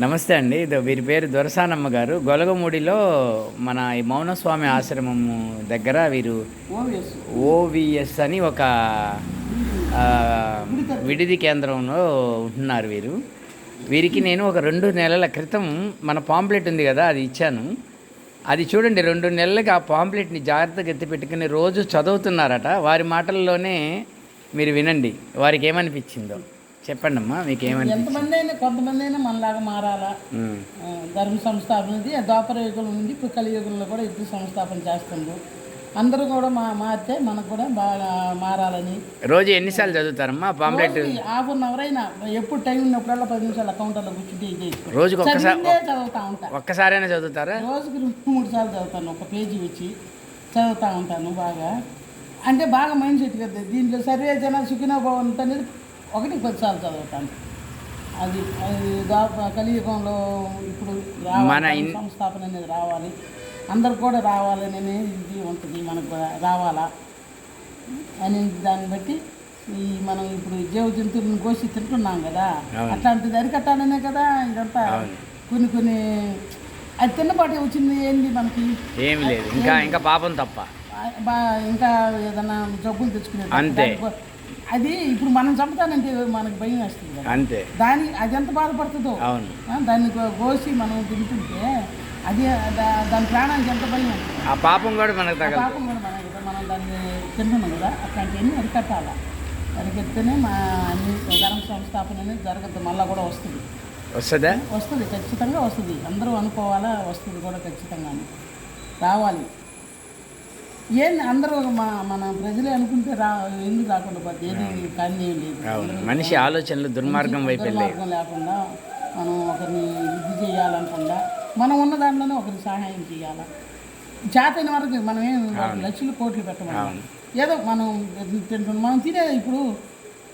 నమస్తే అండి. ఇదో వీరి పేరు దొరసానమ్మ గారు. గొలగమూడిలో మన ఈ మౌనస్వామి ఆశ్రమము దగ్గర వీరు ఓవిఎస్. అని ఒక విడిది కేంద్రంలో ఉంటున్నారు వీరు. వీరికి నేను ఒక రెండు నెలల క్రితం మన పాంప్లెట్ ఉంది కదా అది ఇచ్చాను. అది చూడండి రెండు నెలలకి ఆ పాంప్లెట్ని జాగ్రత్తగా ఎత్తి పెట్టుకుని రోజు చదువుతున్నారట. వారి మాటల్లోనే మీరు వినండి వారికి ఏమనిపించిందో. చెప్పండి అమ్మా మీకు ఏమనిపించింది ఎంతమంది అయినా కొంతమంది అయినా మనలాగా మారాలా ధర్మ సంస్థాపన ఇది ద్వాపర యుగం ఉంది ఇప్పుడు కలియుగంలో కూడా ఇప్పుడు సంస్థాపన చేస్తుండ్రు. అందరూ కూడా మా మారితే మనకు కూడా బాగా మారాలని. రోజు ఎన్నిసార్లు చదువుతారమ్మా పాంప్లెట్? హాఫ్ అన్ అవర్ అయినా ఎప్పుడు టైం ఉన్నప్పుడల్లా పది నిమిషాలు కౌంటర్లో కూర్చుంటే ఇది రోజుకి ఒక్కసారి చదువుతా ఉంటా. ఒక్కసారైనా చదువుతారా? రోజుకి రెండు మూడు సార్లు చదువుతాను ఒక పేజీ వచ్చి చదువుతూ ఉంటాను బాగా. అంటే బాగా మైండ్ సెట్ కదా దీంట్లో సర్వే జన సుఖినో భవంతు అనేది ఒకటి పదిసార్లు చదువుతాను. అది అది కలియుగంలో ఇప్పుడు రావాలి సంస్థాపన అనేది రావాలి. అందరు కూడా రావాలని ఇది ఉంటుంది మనకు రావాలా? అని దాన్ని బట్టి ఈ మనం ఇప్పుడు జీవ జంతువులను కోసి తింటున్నాం కదా. అట్లాంటిది అరికట్టాలనే కదా ఇదంతా. కొన్ని కొన్ని అది తిన్నపాటి వచ్చింది ఏంది మనకి? ఏమి లేదు. ఇంకా ఇంకా పాపం తప్ప. బా ఇంకా ఏదైనా జబ్బులు తెచ్చుకునే అంతే. అది ఇప్పుడు మనం చంపుతానంటే మనకు భయం వేస్తుంది అంతే. దాని అది ఎంత బాధపడుతుందో అవును. దాన్ని కోసి మనం తింటుంటే అది దాని ప్రాణానికి ఎంత భయం ఆ పాపం కూడా మనకు పాపం కూడా మనం కదా మనం దాన్ని తింటున్నాం కదా అట్లాంటివన్నీ అరికట్టాలి? అరికడితేనే మా అన్ని ధర్మ సంస్థాపన అనేది జరగద్దు మళ్ళీ కూడా వస్తుంది. వస్తుందా? వస్తుంది ఖచ్చితంగా వస్తుంది. అందరూ అనుకోవాలా వస్తుంది కూడా ఖచ్చితంగా రావాలి. ఏంది అందరూ మా మన ప్రజలే అనుకుంటే రా ఎందుకు రాకుండా పోతే? ఏది కానీ ఏం లేదు. అవును. మనిషి ఆలోచనలు దుర్మార్గం వైపు దుర్మార్గం లేకుండా మనం ఒకరిని ఇది చేయాలనుకుండా మనం ఉన్న దాంట్లోనే ఒకరికి సహాయం చేయాలి? చేతైన వరకు మనం ఏం లక్షలు కోట్లు పెట్టమని. ఏదో మనం తింటున్నాం. మనం తినే ఇప్పుడు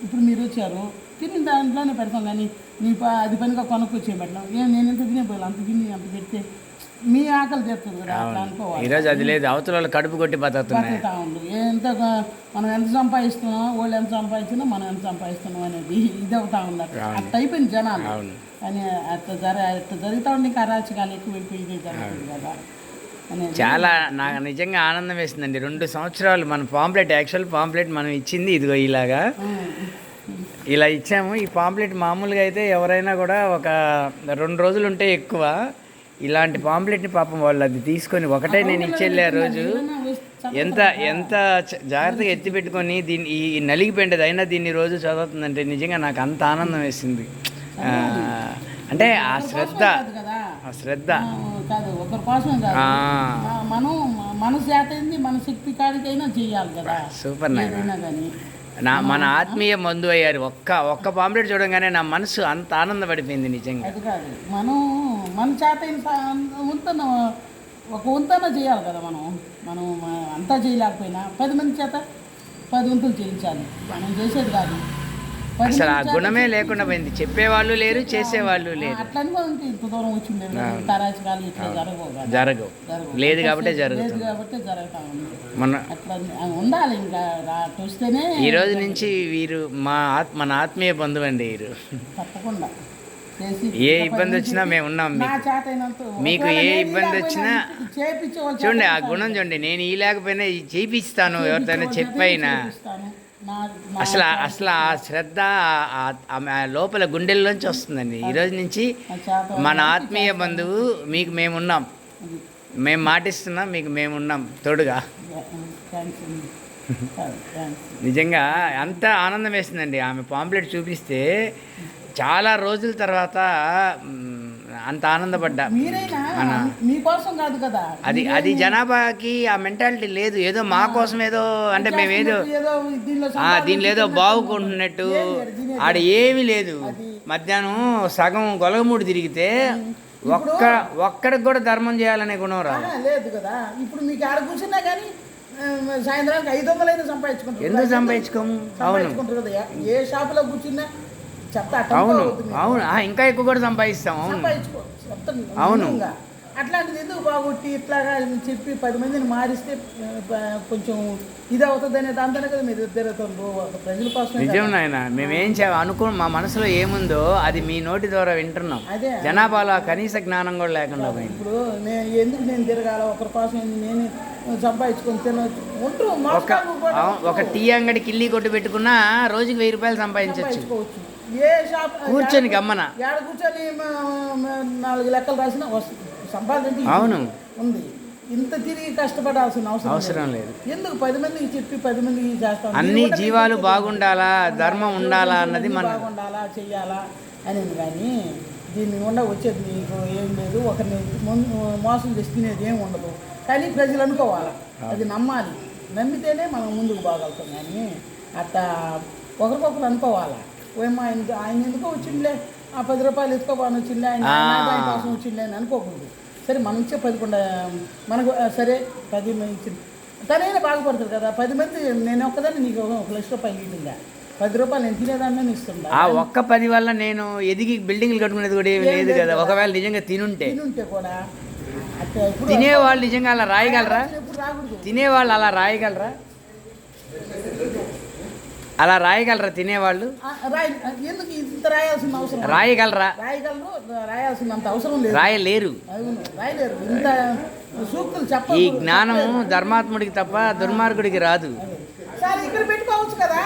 ఇప్పుడు మీరు వచ్చారు. తిని దాంట్లోనే పెడతాం కానీ నీ అది పనిగా కొనుక్కొచ్చే పెట్టడం ఏం నేను ఎంత తినే పోయాలి అంత తిని అంత పెడితే మీ ఆకలి తీరుతుంది కదా అట్లా అనుకోవాలి. ఈరోజు అది లేదు. అవతల వాళ్ళు కడుపు కొట్టి బతుకుతున్నాయి. బతుకుతా ఉండు ఎంత మనం ఎంత సంపాదిస్తున్నాం వాళ్ళు ఎంత సంపాదించినా మనం ఎంత సంపాదిస్తున్నాం అనేది ఇది అవుతా ఉంది. అట్లా అట్లా అయిపోయింది జనాలు. అవును. అని అట్లా జర అట్లా జరుగుతూ ఉండి ఇంకా అరాచకాలు ఎక్కువ అయిపోయి జరుగుతుంది కదా. అనేది చాలా నాకు నిజంగా ఆనందం వేసిందండి. రెండు సంవత్సరాలు మన పాంప్లెట్ యాక్చువల్ పాంప్లెట్ మనం ఇచ్చింది ఇదిగో ఇలాగా. ఇలా ఇచ్చాము. ఈ పాంప్లెట్ మామూలుగా అయితే ఎవరైనా కూడా ఒక రెండు రోజులు ఉంటే ఎక్కువ. ఇలాంటి పాంప్లెట్ని పాపం వాళ్ళు అది తీసుకొని ఒకటే నేను ఇచ్చేళ్ళే ఆ రోజు. ఎంత ఎంత జాగ్రత్తగా ఎత్తి పెట్టుకొని దీన్ని ఈ నలిగిపోయింది అయినా దీన్ని రోజు చదువుతుందంటే నిజంగా నాకు అంత ఆనందం వేసింది. అంటే ఆ శ్రద్ధ. ఆ శ్రద్ధ. ఆ, కాదు ఒకరి కోసం కాదు. ఆ, మ- మనం మన చేత ఏంది మన శక్తి కాడికైనా చెయ్యాలి కదా. సూపర్ నాయన. కానీ. నా మన ఆత్మీయ బంధువు అయ్యారు. ఒక్క ఒక్క పాంప్లెట్ చూడంగానే నా మనసు అంత ఆనందపడిపోయింది నిజంగా. అది కాదు. మనం మన చేత వంతన ఒక వంతన చేయాలి కదా మనం. మనం అంతా చేయలేకపోయినా పది మంది చేత పది వంతులు చేయించాలి. మనం చేసేది కాదు. అసలు ఆ గుణమే లేకుండా పోయింది. చెప్పేవాళ్ళు లేరు చేసేవాళ్ళు లేరు. అట్లా ఇంత దూరం వచ్చింది ఇట్లా జరగవు జరగవు. లేదు కాబట్టే లేదు జరుగుతుంది. కాబట్టి జరుగుతా అట్లా ఉండాలి ఇంకా. వస్తేనే ఈ రోజు నుంచి వీరు మా ఆత్ మన ఆత్మీయ బంధువు అండి వీరు. తప్పకుండా. ఏ ఇబ్బంది వచ్చినా మేము ఉన్నాం మీకు. ఏ ఇబ్బంది వచ్చినా చూడండి ఆ గుణం చూడండి నేను ఈ లేకపోయినా ఇది చేపిస్తాను ఎవరితోనే చెప్పైనా. అసలు అసలు ఆ శ్రద్ధ లోపల గుండెల్లోంచి వస్తుందండి. ఈ రోజు నుంచి మన ఆత్మీయ బంధువు మీకు మేమున్నాం. మేము మాటిస్తున్నాం మీకు మేమున్నాం. తోడుగా. నిజంగా అంత ఆనందం వేసిందండి. ఆమె పాంప్లెట్ చూపిస్తే చాలా రోజుల తర్వాత అంత ఆనందపడ్డా మీకోసం కాదు కదా. అది అది జనాభాకి ఆ మెంటాలిటీ లేదు. ఏదో మా కోసం ఏదో అంటే మేమేదో ఏదో దీనిలో ఏదో బాగుకుంటున్నట్టు ఆడ ఏమీ లేదు. మధ్యాహ్నం సగం గొలగమూడి తిరిగితే ఒక్క ఒక్కడికి కూడా ధర్మం చేయాలనే గుణం రాదు. లేదు కదా. ఇప్పుడు మీకు ఆడ కూర్చున్నా కానీ సాయంత్రానికి ఐదు వందలైనా సంపాదించుకుంటారు. ఎందుకు సంపాదించుకోము? అవును. సంపాదించుకుంటారు కదా ఏ షాపులో కూర్చున్నా చెత్త అవును. అవును. ఇంకా ఎక్కువ కూడా సంపాదిస్తాం. అవును. అవును. అట్లాంటిది ఎందుకు బాగొట్టి ఇట్లాగా చెప్పి పది మందిని మారిస్తే కొంచెం ఇది అవుతుంది అనే దాంతోనే కదా మీరు తిరుగుతుండ్రు ఒక ప్రజల కోసమే నిజం. నాయన మేమేం చే అనుకో మా మనసులో ఏముందో అది మీ నోటి ద్వారా వింటున్నాం. అదే. జనాభాలో కనీస జ్ఞానం కూడా లేకుండా పోయింది. ఇప్పుడు నేను ఎందుకు నేను తిరగాల? ఒకరి కోసం నేను సంపాదించుకొని తినవచ్చు ఉంటూ ఒక టీ అంగడి కిల్లి కొట్టు పెట్టుకున్నా రోజుకి వెయ్యి రూపాయలు సంపాదించవచ్చు ఏ షాప్ కూర్చొని గమ్మన. ఏడ కూర్చొని నాలుగు లెక్కలు రాసినా వస్తుంది సంపాదన అంటే అవును. ఉంది. ఇంత తిరిగి కష్టపడాల్సిన అవసరం అవసరం లేదు. ఎందుకు పది మందికి చెప్పి పది మందికి చేస్తాం? అన్ని జీవాలు బాగుండాలా? ధర్మం ఉండాలా అన్నది అన్ని మన బాగుండాలా? చెయ్యాలా? అనేది కానీ దీన్ని గుండా వచ్చేది మీకు ఏం లేదు. ఒకరిని ముందు మోసం చేసి తినేది ఏం ఉండదు. కానీ ప్రజలు అనుకోవాలి? అది నమ్మాలి. నమ్మితేనే మనం ముందుకు పోగలుగుతాం కానీ అట్లా ఒకరికొకరు అనుకోవాలా? ఏమో ఆయన ఆయన ఎందుకో వచ్చిందిలే ఆ పది రూపాయలు ఎత్తుకోపోని వచ్చిందిలే ఆయన ఆ. ఆదాయం కోసం వచ్చిందిలే అని అనుకోకూడదు సరే మనం ఇచ్చే పదకొండు మనకు సరే పది మంది ఇచ్చింది తనైనా బాగుపడుతుంది కదా. పది మంది నేను ఒక్కదాన్ని నీకు ఒక లక్ష రూపాయలు ఇవ్వగా పది రూపాయలు నేను తినేదాన్ని ఇస్తుందా? ఆ ఒక్క పది వల్ల నేను ఎదిగి బిల్డింగ్లు కట్టుకునేది కూడా ఏమీ లేదు కదా. ఒకవేళ నిజంగా తినుంటే. తినుంటే కూడా తినేవాళ్ళు నిజంగా అలా రాయగలరా? తినేవాళ్ళు అలా రాయగలరా? అలా రాయగలరా తినేవాళ్ళు? ఆ, రాయి ఎందుకు ఇంత రాయాల్సిన అవసరం? రాయగలరా? రాయగలరు రాయాల్సినంత అవసరం లేదు. రాయలేరు. అవును రాయలేరు. ఇంత సూక్తులు ఈ జ్ఞానము ధర్మాత్ముడికి తప్ప దుర్మార్గుడికి రాదు. సరే ఇక్కడ పెట్టుకోవచ్చు కదా?